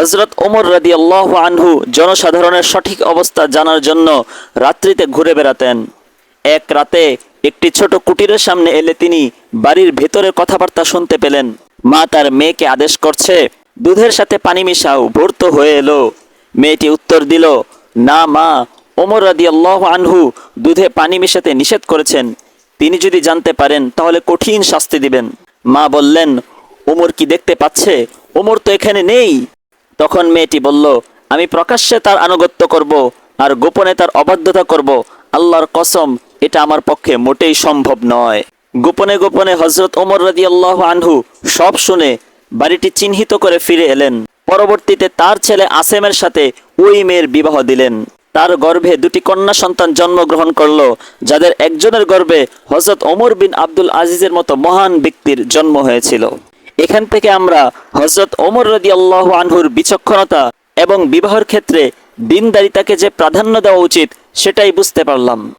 হজরত ওমর রাদি আল্লাহ আনহু জনসাধারণের সঠিক অবস্থা জানার জন্য রাত্রিতে ঘুরে বেড়াতেন। এক রাতে একটি ছোট কুটিরের সামনে এলে তিনি বাড়ির ভেতরের কথাবার্তা শুনতে পেলেন। মা তার মেয়েকে আদেশ করছে, দুধের সাথে পানি মিশাও ভর্ত হয়ে এলো। মেয়েটি উত্তর দিল, না মা, ওমর রাদি আল্লাহ আনহু দুধে পানি মিশাতে নিষেধ করেছেন। তিনি যদি জানতে পারেন, তাহলে কঠিন শাস্তি দিবেন। মা বললেন, ওমর কি দেখতে পাচ্ছে? ওমর তো এখানে নেই। তখন মেয়েটি বলল, আমি প্রকাশ্যে তার আনুগত্য করব আর গোপনে তার অবাধ্যতা করব। আল্লাহর কসম, এটা আমার পক্ষে মোটেই সম্ভব নয়। গোপনে গোপনে হজরত ওমর রাজি আল্লাহ আনহু সব শুনে বাড়িটি চিহ্নিত করে ফিরে এলেন। পরবর্তীতে তার ছেলে আসেমের সাথে ওই মেয়ের বিবাহ দিলেন। তার গর্ভে দুটি কন্যা সন্তান জন্মগ্রহণ করল, যাদের একজনের গর্ভে হজরত ওমর বিন আব্দুল আজিজের মতো মহান ব্যক্তির জন্ম হয়েছিল। এখান থেকে আমরা হজরত ওমর রদি আল্লাহ আনহুর বিচক্ষণতা এবং বিবাহর ক্ষেত্রে দিনদারিতাকে যে প্রাধান্য দেওয়া উচিত, সেটাই বুঝতে পারলাম।